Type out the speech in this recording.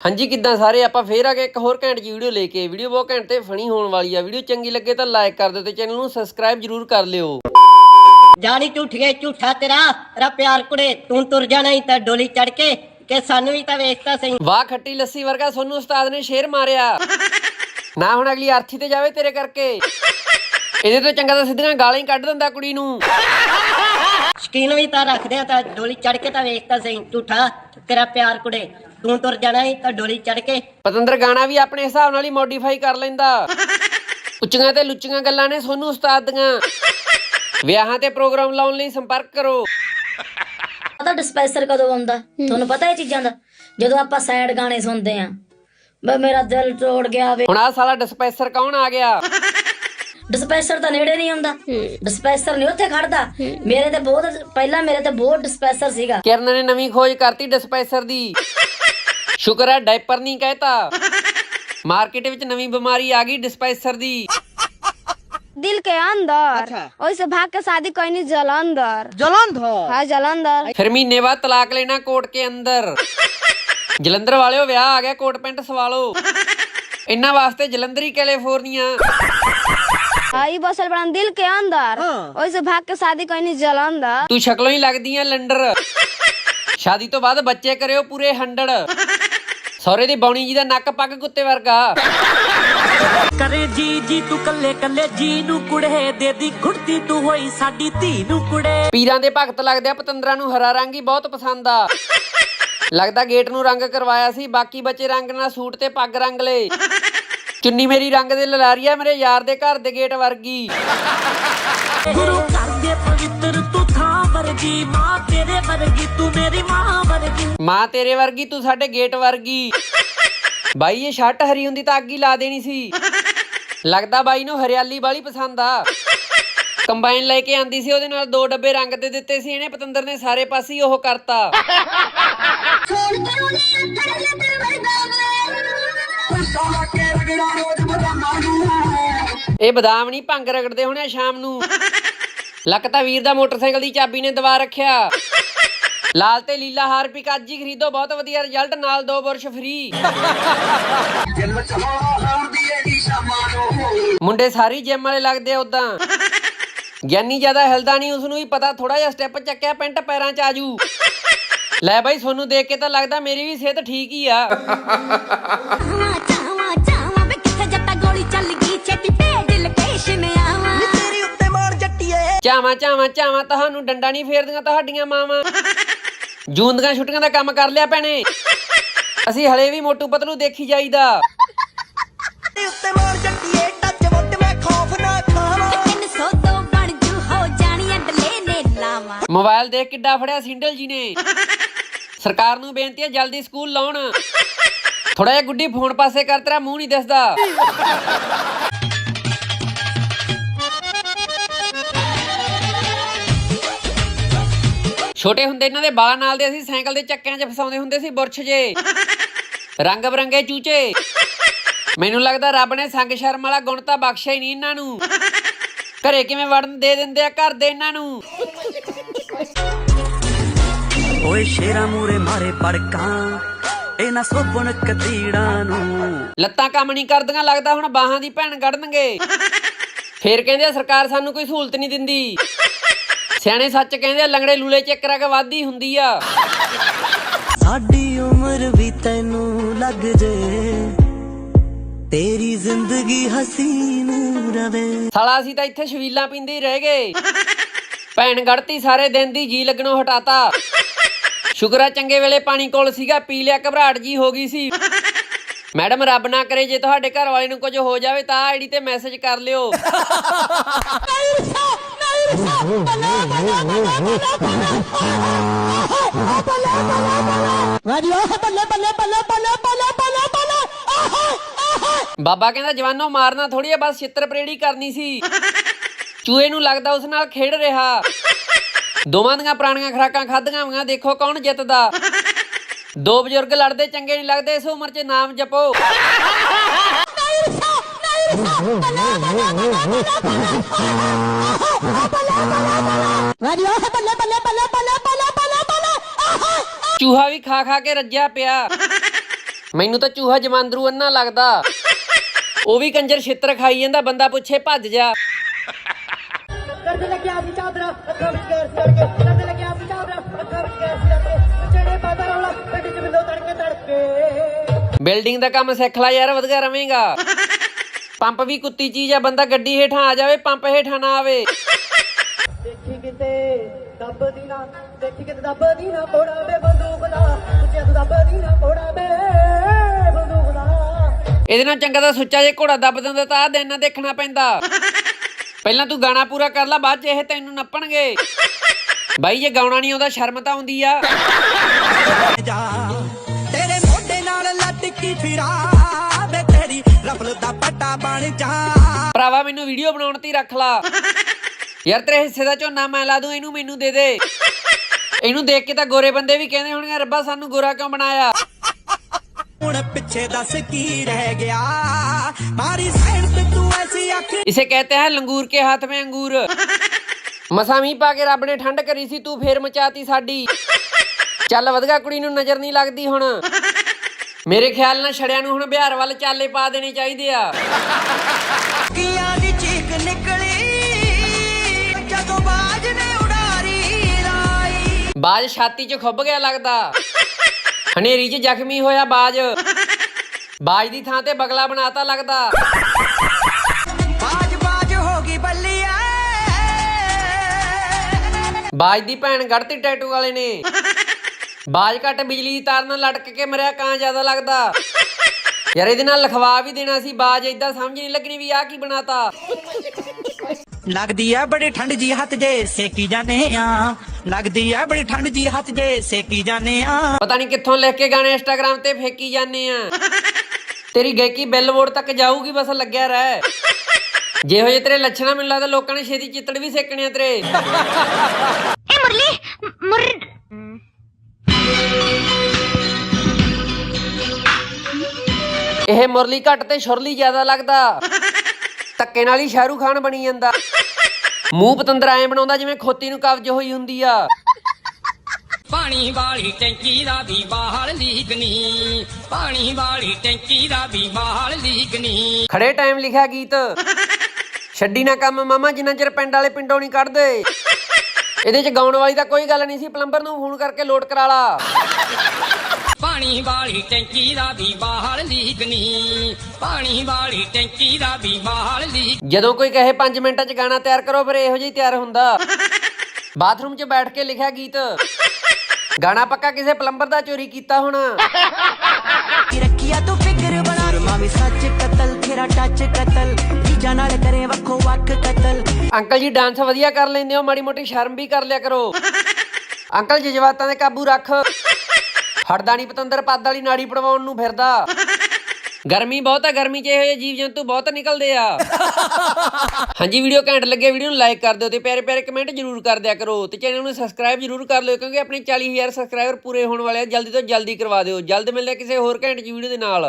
ਹਾਂਜੀ ਕਿੱਦਾਂ ਸਾਰੇ? ਆਪਾਂ ਫੇਰ ਆ ਗਏ ਇੱਕ ਹੋਰ ਘੈਂਟ ਜੀ ਵੀਡੀਓ ਲੈ ਕੇ। ਵੀਡੀਓ ਬਹੁਤ ਘੈਂਟ ਤੇ ਫਨੀ ਹੋਣ ਵਾਲੀ ਆ। ਵੀਡੀਓ ਚੰਗੀ ਲੱਗੇ ਤਾਂ ਲਾਈਕ ਕਰ ਦਿਓ ਤੇ ਚੈਨਲ ਨੂੰ ਸਬਸਕ੍ਰਾਈਬ ਜਰੂਰ ਕਰ ਲਿਓ। ਜਾਣੀ ਝੂਠੀਏ ਝੂਠਾ ਤੇਰਾ। ਰਾ ਪਿਆਰ ਕੁੜੇ ਤੂੰ ਤੁਰ ਜਾਣਾ ਹੀ ਤਾਂ ਡੋਲੀ ਚੜ ਕੇ ਕਿ ਸਾਨੂੰ ਵੀ ਤਾਂ ਵੇਖਤਾ ਸਹੀ। ਵਾਹ ਖੱਟੀ ਲੱਸੀ ਵਰਗਾ ਸੋਨੂੰ ਉਸਤਾਦ ਨੇ ਸ਼ੇਰ ਮਾਰਿਆ। ਨਾ ਹੁਣ ਅਗਲੀ ਅਰਥੀ ਤੇ ਜਾਵੇ ਤੇਰੇ ਕਰਕੇ। ਇਹਦੇ ਤੋਂ ਚੰਗਾ ਤਾਂ ਸਿੱਧੀਆਂ ਗਾਲਾਂ ਹੀ ਕੱਢ ਦਿੰਦਾ ਕੁੜੀ ਨੂੰ। ਸ਼ਕੀਨ ਵੀ ਤਾਂ ਰੱਖਦੇ ਆ ਤਾਂ ਡੋਲੀ ਚੜ ਕੇ ਤਾਂ ਵੇਖਤਾ ਸਹੀ। ਝੂਠਾ ਤੇਰਾ ਪਿਆਰ ਕੁੜੇ। ਤੂੰ ਤੁਰ ਜਾਣਾ ਹੀ ਤਾਂ ਡੋਲੀ ਚੜ ਕੇ। ਪਤੰਦਰ ਗਾਣਾ ਵੀ ਆਪਣੇ ਹਿਸਾਬ ਨਾਲ ਹੀ ਮੋਡੀਫਾਈ ਕਰ ਲੈਂਦਾ। ਉੱਚੀਆਂ ਤੇ ਲੁੱਚੀਆਂ ਗੱਲਾਂ ਨੇ ਸੋਨੂੰ ਉਸਤਾਦ ਦੀਆਂ। ਵਿਆਹਾਂ ਤੇ ਪ੍ਰੋਗਰਾਮ ਲਾਉਣ ਲਈ ਸੰਪਰਕ ਕਰੋ। ਪਤਾ ਡਿਸਪੈਂਸਰ ਕਦੋਂ ਆਉਂਦਾ? ਤੁਹਾਨੂੰ ਪਤਾ ਇਹ ਚੀਜ਼ਾਂ ਦਾ? ਜਦੋਂ ਆਪਾਂ ਸੈਡ ਗਾਣੇ ਸੁਣਦੇ ਆਂ। ਬਈ ਮੇਰਾ ਦਿਲ ਤੋੜ ਗਿਆ ਵੇ। ਹੁਣ ਆ ਸਾਲਾ ਡਿਸਪੈਂਸਰ ਕੌਣ ਆ ਗਿਆ? ਡਿਸਪੈਂਸਰ ਤਾਂ ਨੇੜੇ ਨਹੀਂ ਆਉਂਦਾ। ਡਿਸਪੈਂਸਰ ਨਹੀਂ ਉੱਥੇ ਖੜਦਾ। ਮੇਰੇ ਤੇ ਬਹੁਤ ਪਹਿਲਾਂ ਮੇਰੇ ਤੇ ਬਹੁਤ ਡਿਸਪੈਂਸਰ ਸੀਗਾ। ਕਿਰਨ ਨੇ ਨਵੀਂ ਖੋਜ ਕਰਤੀ ਡਿਸਪੈਂਸਰ ਦੀ। ਸ਼ੁਕਰ ਹੈ ਡਾਈਪਰ ਨਹੀਂ ਕਹਿਤਾ ਮਾਰਕੀਟ ਵਿੱਚ ਨਵੀਂ ਬਿਮਾਰੀ ਆ ਗਈ ਡਿਸਪੈਂਸਰ ਦੀ दिल के अंदर वैसे भाग के शादी कोई नहीं जलंधर जलंधर हाँ जलंधर ਫਿਰ ਮਹੀਨੇ ਬਾਅਦ ਤਲਾਕ ਲੈਣਾ ਕੋਰਟ ਕੇ ਅੰਦਰ ਜਲੰਧਰ ਵਾਲਿਓ ਵਿਆਹ ਆ ਗਿਆ ਕੋਟ ਪੈਂਟ ਸਵਾਲੋ ਇਹਨਾਂ ਵਾਸਤੇ ਜਲੰਧਰੀ ਕੈਲੀਫੋਰਨੀਆ हाँ ये बसल बड़ा दिल के अंदर वैसे भाग के शादी कोई नहीं जलंधर ਤੂੰ ਸ਼ਕਲੋਂ ਹੀ ਲੱਗਦੀ ਆ ਲੰਡਰ ਸ਼ਾਦੀ ਤੋਂ ਬਾਅਦ ਬੱਚੇ ਕਰਿਓ ਪੂਰੇ 100 ਸਹੁਰੇ ਦੀ ਬੌਣੀ ਜੀ ਦਾ ਨੱਕ ਪੱਗ ਕੁੱਤੇ ਵਰਗਾ। ਕਰੇ ਜੀ ਜੀ ਤੂੰ ਕੱਲੇ ਕੱਲੇ ਜੀ ਨੂੰ ਕੁੜੇ ਦੇ ਦੀ ਘੁੜਤੀ ਤੂੰ ਹੋਈ ਸਾਡੀ ਧੀ ਨੂੰ ਕੁੜੇ। ਪੀਰਾਂ ਦੇ ਭਗਤ ਲੱਗਦੇ ਆ ਪਤੰਦਰਾਂ ਨੂੰ ਹਰਾ ਰੰਗ ਹੀ ਬਹੁਤ ਪਸੰਦ ਆ। ਲੱਗਦਾ ਗੇਟ ਨੂੰ ਰੰਗ ਕਰਵਾਇਆ ਸੀ ਬਾਕੀ ਬੱਚੇ ਰੰਗ ਨਾਲ ਸੂਟ ਤੇ ਪੱਗ ਰੰਗ ਲਏ। ਚੁੰਨੀ ਮੇਰੀ ਰੰਗ ਦੇ ਲਲਾਰੀਆ ਮੇਰੇ ਯਾਰ ਦੇ ਘਰ ਦੇ ਗੇਟ ਵਰਗੀ। ਗੁਰੂ ਘਰ ਦੇ ਪਵਿੱਤਰ ਤੂੰ ਥਾਂ ਵਰਗੀ ਮਾਂ ਤੇਰੇ ਵਰਗੀ ਤੂੰ ਮੇਰੀ ਮਾਂ ਤੇਰੇ ਵਰਗੀ, ਤੂੰ ਸਾਡੇ ਗੇਟ ਵਰਗੀ। ਬਾਈ, ਇਹ ਸ਼ਰਟ ਹਰੀ ਹੁੰਦੀ ਤਾਂ ਅੱਗ ਹੀ ਲਾ ਦੇਣੀ ਸੀ। ਲੱਗਦਾ ਬਾਈ ਨੂੰ ਹਰਿਆਲੀ ਵਾਲੀ ਪਸੰਦ ਆ। ਕੰਬਾਈਨ ਲੈ ਕੇ ਆਂਦੀ ਸੀ, ਉਹਦੇ ਨਾਲ ਦੋ ਡੱਬੇ ਰੰਗ ਦੇ ਦਿੱਤੇ ਸੀ, ਇਹਨੇ ਪਤੰਦਰ ਨੇ ਸਾਰੇ ਪਾਸੇ ਹੀ ਉਹ ਕਰਤਾ। ਇਹ ਬਦਾਮ ਨਹੀਂ ਭੰਗ ਰਗੜਦੇ ਹੋਣੇ ਆ ਸ਼ਾਮ ਨੂੰ। ਲੱਕ ਤਾਂ ਵੀਰ ਦਾ ਮੋਟਰਸਾਈਕਲ ਦੀ ਚਾਬੀ ਨੇ ਦਵਾ ਰੱਖਿਆ। ਲਾਲ ਤੇ ਲੀਲਾ ਹਾਰਪਿਕ ਅੱਜ ਹੀ ਖਰੀਦੋ ਬਹੁਤ ਵਧੀਆ ਰਿਜ਼ਲਟ ਨਾਲ ਦੋ ਬੁਰਸ਼ ਫ੍ਰੀ ਮੁੰਡੇ ਸਾਰੀ ਜਿਮ ਵਾਲੇ ਲੱਗਦੇ ਆ ਉਦਾਂ ਗਿਆਨੀ ਜ਼ਿਆਦਾ ਹਿਲਦਾ ਨਹੀਂ ਉਸ ਨੂੰ ਵੀ ਪਤਾ ਥੋੜਾ ਜਿਹਾ ਸਟੈਪ ਚੱਕਿਆ ਪੈਂਟ ਪੈਰਾਂ 'ਚ ਆਜੂ ਲੈ ਬਾਈ ਸੋਨੂੰ ਦੇਖ ਕੇ ਤਾਂ ਲੱਗਦਾ ਮੇਰੀ ਵੀ ਸਿਹਤ ਠੀਕ ਹੀ ਆ। ਚਾਵਾਂ ਚਾਵਾਂ ਚਾਵਾਂ ਤੁਹਾਨੂੰ ਡੰਡਾ ਨਹੀਂ ਫੇਰਦੀਆਂ ਤੁਹਾਡੀਆਂ ਮਾਵਾਂ। ਜੂਨ ਦੀਆਂ ਛੁੱਟੀਆਂ ਦਾ ਕੰਮ ਕਰ ਲਿਆ ਭੈਣੇ। ਅਸੀਂ ਹਲੇ ਵੀ ਮੋਟੂ ਪਤਲੂ ਦੇਖੀ ਜਾਈਦਾ। ਉੱਤੇ ਮਾਰ ਜੱਟੀਏ ਟੱਚ ਵੱਟ ਮੈਂ ਖੌਫ ਨਾ ਖਾਵਾਂ। ਤਿੰਨ ਸੌ ਤੋਂ ਬਣ ਜੂ ਹੋ ਜਾਣੀ ਅਡਲੇ ਨੇ ਲਾਵਾਂ। ਮੋਬਾਈਲ ਦੇਖ ਕਿੱਡਾ ਫੜਿਆ ਸਿੰਡਲ ਜੀ ਨੇ। ਸਰਕਾਰ ਨੂੰ ਬੇਨਤੀ ਹੈ ਜਲਦੀ ਸਕੂਲ ਲਾਉਣ। ਥੋੜਾ ਜਿਹਾ ਗੁੱਡੀ ਫੋਨ ਪਾਸੇ ਕਰ ਤੇਰਾ ਮੂੰਹ ਨਹੀਂ ਦਿਸਦਾ। ਛੋਟੇ ਹੁੰਦੇ ਇਹਨਾਂ ਦੇ ਬਾਲਾਂ ਨਾਲ ਦੇ ਅਸੀਂ ਸਾਈਕਲ ਦੇ ਚੱਕਿਆਂ 'ਚ ਫਸਾਉਂਦੇ ਹੁੰਦੇ ਸੀ ਬੁਰਸ਼ ਜੇ। ਰੰਗ ਬਰੰਗੇ ਚੂਚੇ। ਮੈਨੂੰ ਲੱਗਦਾ ਰੱਬ ਨੇ ਸੰਗ ਸ਼ਰਮ ਵਾਲਾ ਗੁਣ ਤਾਂ ਬਖਸ਼ਿਆ ਹੀ ਨਹੀਂ ਇਹਨਾਂ ਨੂੰ। ਘਰੇ ਕਿਵੇਂ ਵੜਨ ਦੇ ਦਿੰਦੇ ਆ ਘਰ ਦੇ ਇਹਨਾਂ ਨੂੰ? ਓਏ ਸ਼ੇਰਾ ਮੂਰੇ ਮਾਰੇ ਪੜਕਾਂ ਇਹ ਨਾ ਸੋਪਣ ਕਤੀੜਾਂ ਨੂੰ। ਲੱਤਾਂ ਕੰਮ ਨਹੀਂ ਕਰਦੀਆਂ ਲੱਗਦਾ ਹੁਣ ਬਾਹਾਂ ਦੀ ਭੈਣ ਕੱਢਣਗੇ ਫੇਰ ਕਹਿੰਦੇ ਆ ਸਰਕਾਰ ਸਾਨੂੰ ਕੋਈ ਸਹੂਲਤ ਨਹੀਂ ਦਿੰਦੀ। ਸਿਆਣੇ ਸੱਚ ਕਹਿੰਦੇ ਆ ਲੰਗੜੇ ਲੂਲੇ ਚੱਕਰਾ ਕੇ ਵਾਧੀ ਹੁੰਦੀ ਆ। ਸਾਡੀ ਉਮਰ ਵੀ ਤੈਨੂੰ ਲੱਗ ਜੇ ਤੇਰੀ ਜ਼ਿੰਦਗੀ ਹਸੀਨ ਰਵੇ। ਸਾਲਾ ਅਸੀਂ ਤਾਂ ਇੱਥੇ ਸ਼ਵੀਲਾਂ ਪੀਂਦੇ ਹੀ ਰਹਿ ਗਏ। ਭੈਣ ਗੜਤੀ ਸਾਰੇ ਦਿਨ ਦੀ ਜੀ ਲੱਗਣੋਂ ਹਟਾਤਾ। ਸ਼ੁਕਰ ਆ ਚੰਗੇ ਵੇਲੇ ਪਾਣੀ ਕੋਲ ਸੀਗਾ ਪੀ ਲਿਆ ਘਬਰਾਹਟ ਜੀ ਹੋ ਗਈ ਸੀ। ਮੈਡਮ ਰੱਬ ਨਾ ਕਰੇ ਜੇ ਤੁਹਾਡੇ ਘਰ ਵਾਲੇ ਨੂੰ ਕੁਝ ਹੋ ਜਾਵੇ ਤਾਂ ਆਈਡੀ ਤੇ ਮੈਸੇਜ ਕਰ ਲਿਓ। ਬਾਬਾ ਕਹਿੰਦਾ ਜਵਾਨੋ ਮਾਰਨਾ ਥੋੜੀ ਆ, ਬਸ ਛਿੱਤਰ ਪ੍ਰੇੜੀ ਕਰਨੀ ਸੀ। ਚੂਹੇ ਨੂੰ ਲੱਗਦਾ ਉਸ ਨਾਲ ਖੇਡ ਰਿਹਾ। ਦੋਵਾਂ ਦੀਆਂ ਪੁਰਾਣੀਆਂ ਖਰਾਕਾਂ ਖਾਧੀਆਂ ਹੋਈਆਂ, ਦੇਖੋ ਕੌਣ ਜਿੱਤਦਾ। ਦੋ ਬਜ਼ੁਰਗ ਲੜਦੇ, ਚੰਗੇ ਨਹੀਂ ਲੱਗਦੇ, ਇਸ ਉਮਰ 'ਚ ਨਾਮ ਜਪੋ। ਚੂਹਾ ਵੀ ਖਾ ਖਾ ਕੇ ਰੱਜਿਆ ਪਿਆ। ਮੈਨੂੰ ਤਾਂ ਚੂਹਾ ਜਮਾਂਦਰੂ ਅੰਨਾ ਲੱਗਦਾ। ਉਹ ਵੀ ਕੰਜਰ ਛਿੱਤਰ ਖਾਈ ਜਾਂਦਾ, ਬੰਦਾ ਪੁੱਛੇ ਭੱਜ ਜਾ। ਕਰਦੇ ਲੱਗਿਆ ਸੀ ਚਾਦਰਾ ਅੱਖਾਂ ਵਿੱਚ ਗੈਰ ਸੀ ਅੜਕੇ ਕਰਦੇ ਲੱਗਿਆ ਸੀ ਚਾਦਰਾ ਅੱਖਾਂ ਵਿੱਚ ਗੈਰ ਸੀ ਅੜਕੇ ਜਿਹੜੇ ਬਾਬਾ ਰੌਲਾ ਪਿੰਡ ਚ ਬਿੰਦੋ ਤੜਕੇ ਤੜਕੇ ਬਿਲਡਿੰਗ ਦਾ ਕੰਮ ਸਿੱਖ ਲੈ ਯਾਰ, ਵਧੀਆ ਰਵੇਂਗਾ। ਪੰਪ ਵੀ ਕੁੱਤੀ ਚੀਜ਼ ਆ ਬੰਦਾ ਗੱਡੀ ਹੇਠਾਂ ਆ ਜਾਵੇ ਪੰਪ ਹੇਠਾਂ ਨਾ ਆਵੇ। ਦੇਖੀ ਕਿਤੇ ਦੱਬਦੀ ਨਾ ਦੇਖੀ ਕਿਤੇ ਦੱਬਦੀ ਨਾ ਪੋੜਾ ਵੇ ਬੰਦੂਕ ਦਾ ਉੱਚੇ ਤੋਂ ਦੱਬਦੀ ਨਾ ਪੋੜਾ ਵੇ ਬੰਦੂਕ ਦਾ। ਇਹਦੇ ਨਾਲ ਚੰਗਾ ਤਾਂ ਸੁੱਚਾ ਜੇ ਘੋੜਾ ਦੱਬ ਦਿੰਦਾ ਤਾਂ ਆਹ ਦਿਨ ਨਾ ਦੇਖਣਾ ਪੈਂਦਾ। ਪਹਿਲਾਂ ਤੂੰ ਗਾਣਾ ਪੂਰਾ ਕਰ ਲੈ ਬਾਅਦ ਚ ਇਹ ਤੈਨੂੰ ਨੱਪਣਗੇ। ਬਾਈ ਜੇ ਗਾਉਣਾ ਨਹੀਂ ਆਉਂਦਾ ਸ਼ਰਮ ਤਾਂ ਆਉਂਦੀ ਆ। ਤੇਰੇ ਮੋਢੇ ਨਾਲ ਲਟਕੀ ਫਿਰਾਂ। ਰਫਲ ਦਾ ਪੱਟਾ ਬਣ ਜਾ ਭਰਾਵਾ ਮੈਨੂੰ ਵੀਡੀਓ ਬਣਾਉਣ ਤੇ ਹੀ ਰੱਖ ਲਾ ਯਾਰ ਤੇਰੇ ਹਿੱਸੇ ਦਾ ਝੋਨਾ ਮੈਂ ਲਾ ਦੂੰ ਇਹਨੂੰ ਮੈਨੂੰ ਦੇ ਦੇ ਇਹਨੂੰ ਦੇਖ ਕੇ ਤਾਂ ਗੋਰੇ ਬੰਦੇ ਵੀ ਕਹਿੰਦੇ ਹੋਣਗੇ ਰੱਬਾ ਸਾਨੂੰ ਗੋਰਾ ਕਿਉਂ ਬਣਾਇਆ ਹੁਣ ਪਿੱਛੇ ਦੱਸ ਕੀ ਰਹਿ ਗਿਆ ਮਾਰੀ ਸਾਈਡ ਤੇ ਤੂੰ ਐਸੀ ਅੱਖ इसे कहते हैं लंगूर के हाथ में अंगूर ਮਸਾਂ ਮੀਂਹ ਪਾ ਕੇ ਰੱਬ ਨੇ ਠੰਡ ਕਰੀ ਸੀ ਤੂੰ ਫੇਰ ਮਚਾਤੀ ਸਾਡੀ ਚੱਲ ਵਧਗਾ ਕੁੜੀ ਨੂੰ ਨਜ਼ਰ ਨਹੀਂ ਲੱਗਦੀ ਹੁਣ ਮੇਰੇ ਖਿਆਲ ਨਾਲ ਛੜਿਆਂ ਨੂੰ ਹੁਣ ਬਿਹਾਰ ਵੱਲ ਚਾਲੇ ਪਾ ਦੇਣੇ ਚਾਹੀਦੇ ਆ। ਕੀਆਂ ਦੀ ਚੀਕ ਨਿਕਲੀ ਜਦੋਂ ਬਾਜ ਨੇ ਉਡਾਰੀ ਰਾਈ ਬਾਜ ਛਾਤੀ 'ਚ ਖੁੱਭ ਗਿਆ ਲੱਗਦਾ। ਹਨੇਰੀ 'ਚ ਜ਼ਖਮੀ ਹੋਇਆ ਬਾਜ। ਬਾਜ ਦੀ ਥਾਂ ਤੇ ਬਗਲਾ ਬਣਾਤਾ ਲੱਗਦਾ। ਬਾਜ ਬਾਜ ਹੋ ਗਈ ਬੱਲੀਆ ਬਾਜ ਦੀ ਭੈਣ ਗੜਤੀ ਟੈਟੂ ਵਾਲੇ ਨੇ। ਬਾਜ ਘੱਟ ਬਿਜਲੀ ਦੀ ਤਾਰ ਨਾਲ ਲਟਕ ਕੇ ਮਰਿਆ ਕਾਂ ਜ਼ਿਆਦਾ ਲੱਗਦਾ। ਯਾਰ ਇਹਦੇ ਨਾਲ ਲਿਖਵਾ ਵੀ ਦੇਣਾ ਸੀ ਬਾਜ ਏਦਾਂ ਸਮਝ ਨਹੀਂ ਲੱਗਣੀ ਵੀ ਆਹ ਕੀ ਬਣਾਤਾ। ਲੱਗਦੀ ਆ ਬੜੀ ਠੰਡ ਜੀ ਹੱਥ ਜੇ ਸੇਕੀ ਜਾਨੇ ਆ। ਲੱਗਦੀ ਆ ਬੜੀ ਠੰਡ ਜੀ ਹੱਥ ਜੇ ਸੇਕੀ ਜਾਨੇ ਆ। ਪਤਾ ਨਹੀਂ ਕਿੱਥੋਂ ਲਿਖ ਕੇ ਗਾਣੇ ਇੰਸਟਾਗ੍ਰam ਤੇ ਫੇਕੀ ਜਾਂਦੇ ਆ। ਤੇਰੀ ਗਾਇਕੀ ਬਿੱਲਬੋਰਡ ਤੱਕ ਜਾਊਗੀ ਬਸ ਲੱਗਿਆ ਰਹਿ। ਜਿਹੋ ਜਿਹੇ ਤੇਰੇ ਲੱਛਣਾ ਮੈਨੂੰ ਲੱਗਦਾ ਲੋਕਾਂ ਨੇ ਛੇਤੀ ਚਿੱਤੜ ਵੀ ਸੇਕਣੇ ਆ ਤੇਰੇ। ਇਹ ਮੁਰਲੀ ਘੱਟ ਤੇ ਸ਼ੁਰਲੀ ਜ਼ਿਆਦਾ ਲੱਗਦਾ। ਧੱਕੇ ਨਾਲ ਹੀ ਸ਼ਾਹਰੂਖ ਖਾਨ ਬਣੀ ਜਾਂਦਾ। ਮੂੰਹ ਪਤੰਦਰ ਐ ਬਣਾਉਂਦਾ ਜਿਵੇਂ ਖੋਤੀ ਨੂੰ ਕਬਜ਼ ਹੋਈ ਹੁੰਦੀ ਆ। ਪਾਣੀ ਵਾਲੀ ਟੈਂਕੀ ਦਾ ਵੀ ਬਾਹਰ ਲੀਕਨੀ ਪਾਣੀ ਵਾਲੀ ਟੈਂਕੀ ਦਾ ਵੀ ਬਾਹਰ ਲੀਕਨੀ ਖੜੇ ਟਾਈਮ ਲਿਖਿਆ ਗੀਤ। ਛੱਡੀ ਨਾ ਕੰਮ ਮਾਮਾ ਜਿੰਨਾ ਚਿਰ ਪਿੰਡ ਵਾਲੇ ਪਿੰਡੋਂ ਨਹੀਂ ਕੱਢਦੇ। ਇਹਦੇ ਚ ਗਾਉਣ ਵਾਲੀ ਤਾਂ ਕੋਈ ਗੱਲ ਨਹੀਂ ਸੀ ਪਲੰਬਰ ਨੂੰ ਫੋਨ ਕਰਕੇ ਲੋਡ ਕਰਾ ਲਾ। ਪਾਣੀ ਵਾਲੀ ਟੈਂਕੀ ਦਾ ਵੀ ਬਾਹਰ ਲੀਕਨੀ ਪਾਣੀ ਵਾਲੀ ਟੈਂਕੀ ਦਾ ਵੀ ਬਾਹਰ ਲੀਕ ਜਦੋਂ ਕੋਈ ਕਹੇ 5 ਮਿੰਟਾਂ ਚ ਗਾਣਾ ਤਿਆਰ ਕਰੋ ਫਿਰ ਇਹੋ ਜਿਹਾ ਤਿਆਰ ਹੁੰਦਾ। ਬਾਥਰੂਮ 'ਚ ਬੈਠ ਕੇ ਲਿਖਿਆ ਗੀਤ। ਗਾਣਾ ਪੱਕਾ ਕਿਸੇ ਪਲੰਬਰ ਦਾ ਚੋਰੀ ਕੀਤਾ ਹੋਣਾ। ਰੱਖਿਆ ਤੂੰ ਫਿਕਰ ਬਣਾ? ਸੁਰਮਾ ਵੀ ਸੱਚ ਕਤਲ ਤੇਰਾ ਟੱਚ ਕਤਲ। ਜੀਜਾ ਨਾਲ ਕਰੇ ਵੱਖੋ ਵੱਖ ਕਤਲ। ਅੰਕਲ ਜੀ ਡਾਂਸ ਵਧੀਆ ਕਰ ਲੈਂਦੇ ਹੋ ਮਾੜੀ ਮੋਟੀ ਸ਼ਰਮ ਵੀ ਕਰ ਲਿਆ ਕਰੋ। ਅੰਕਲ ਜਜ਼ਬਾਤਾਂ ਤੇ ਕਾਬੂ ਰੱਖ। ਹੜਦਾ ਨਹੀਂ ਪਤੰਦਰ ਪੱਦ ਵਾਲੀ ਨਾੜੀ ਪੜਵਾਉਣ ਨੂੰ ਫਿਰਦਾ। ਗਰਮੀ ਬਹੁਤ ਆ, ਗਰਮੀ 'ਚ ਇਹੋ ਜਿਹੇ ਜੀਵ ਜੰਤੂ ਬਹੁਤ ਨਿਕਲਦੇ ਆ। ਹਾਂਜੀ, ਵੀਡੀਓ ਘੈਂਟ ਲੱਗੇ, ਵੀਡੀਓ ਨੂੰ ਲਾਈਕ ਕਰ ਦਿਓ ਤੇ ਪਿਆਰੇ ਪਿਆਰੇ ਕਮੈਂਟ ਜ਼ਰੂਰ ਕਰ ਦਿਆ ਕਰੋ ਤੇ ਚੈਨਲ ਨੂੰ ਸਬਸਕ੍ਰਾਈਬ ਜ਼ਰੂਰ ਕਰ ਲਿਓ ਕਿਉਂਕਿ ਆਪਣੇ 40000 ਸਬਸਕ੍ਰਾਈਬਰ ਪੂਰੇ ਹੋਣ ਵਾਲੇ ਆ। ਜਲਦੀ ਤੋਂ ਜਲਦੀ ਕਰਵਾ ਦਿਓ। ਜਲਦ ਮਿਲਦੇ ਕਿਸੇ ਹੋਰ ਘੈਂਟ ਜੀ ਵੀਡੀਓ ਦੇ ਨਾਲ।